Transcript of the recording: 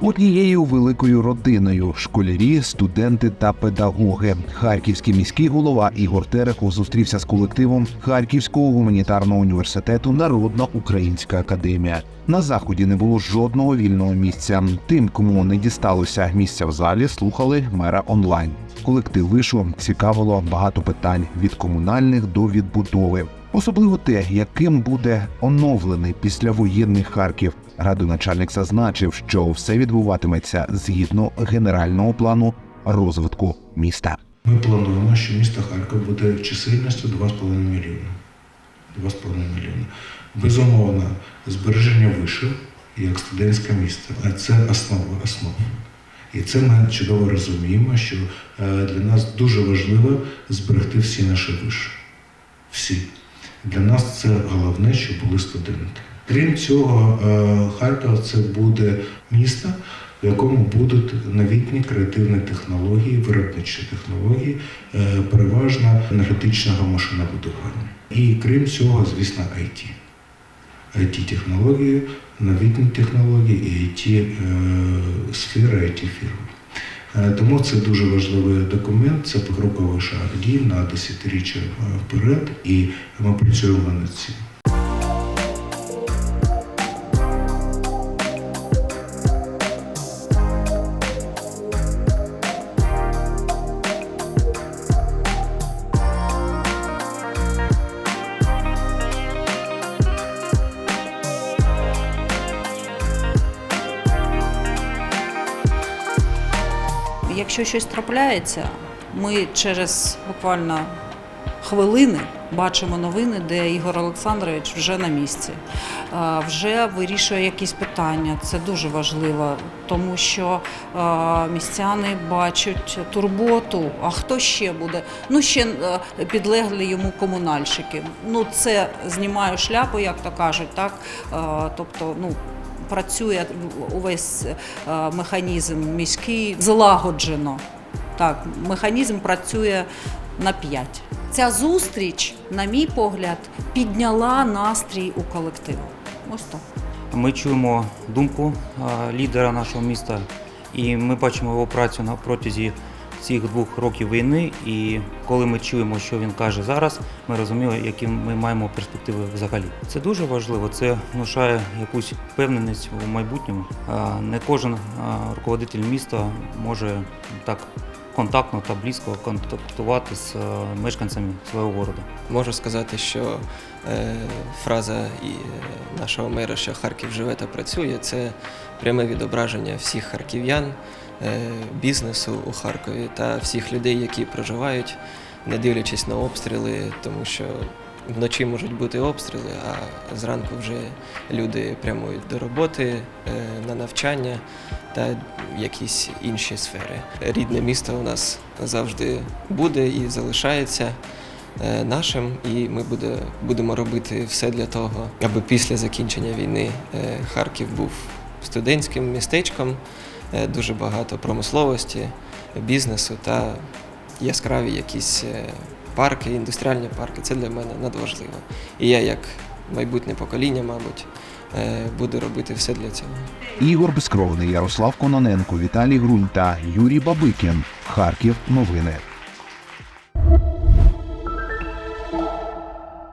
Однією великою родиною школярі, студенти та педагоги. Харківський міський голова Ігор Терехов зустрівся з колективом Харківського гуманітарного університету Народна Українська академія. На заході не було жодного вільного місця. Тим, кому не дісталося місця в залі, слухали мера онлайн. Колектив вишу цікавило багато питань від комунальних до відбудови. Особливо те, яким буде оновлений післявоєнний Харків. Радоначальник зазначив, що все відбуватиметься згідно генерального плану розвитку міста. Ми плануємо, що місто Харків буде чисельністю 2,5 мільйона. 2,5 мільйона. Безумовно, збереження вишів як студентське місто. А це основа основ. І це ми чудово розуміємо, що е, для нас дуже важливо зберегти всі наші виші. Всі. Для нас це головне, щоб були студенти. Крім цього, е, Харків це буде місто, в якому будуть новітні креативні технології, виробничі технології, е, переважно енергетичного машинобудування. І крім цього, звісно, IT. IT-технології, новітні технології і IT-сфера, IT-фірми. Е, Тому це дуже важливий документ, це покроковий шаг дій на десятиріччя е, вперед, і ми працюємо над цим. Якщо щось трапляється, ми через буквально хвилини бачимо новини, де Ігор Олександрович вже на місці, е, вже вирішує якісь питання. Це дуже важливо, тому що е, містяни бачать турботу. А хто ще буде? Ну ще е, підлеглі йому комунальщики. Ну це знімаю шляпу, як то кажуть, так тобто, ну. Працює увесь е, механізм міський злагоджено. Так, механізм працює на 5. Ця зустріч, на мій погляд, підняла настрій у колективу. Ось так. Ми чуємо думку лідера нашого міста, і ми бачимо його працю на протязі цих двох років війни. І коли ми чуємо, що він каже зараз, ми розуміємо, які ми маємо перспективи взагалі. Це дуже важливо. Це внушає якусь впевненість у майбутньому. Не кожен руководитель міста може так контактно та близько контактувати з мешканцями свого города. Можу сказати, що е, фраза і, е, нашого мера, що Харків живе та працює, це пряме відображення всіх харків'ян, бізнесу у Харкові та всіх людей, які проживають, не дивлячись на обстріли, тому що вночі можуть бути обстріли, а зранку вже люди прямують до роботи, е, на навчання та якісь інші сфери. Рідне місто у нас завжди буде і залишається е, нашим, і ми буде, будемо робити все для того, аби після закінчення війни е, Харків був студентським містечком, е, дуже багато промисловості, бізнесу та яскраві якісь е, парки, індустріальні парки. Це для мене надважливо. І я, як майбутнє покоління, мабуть, е, буду робити все для цього. Ігор Безкровний, Ярослав Кононенко, Віталій Грунь та Юрій Бабикін. Харків. Новини.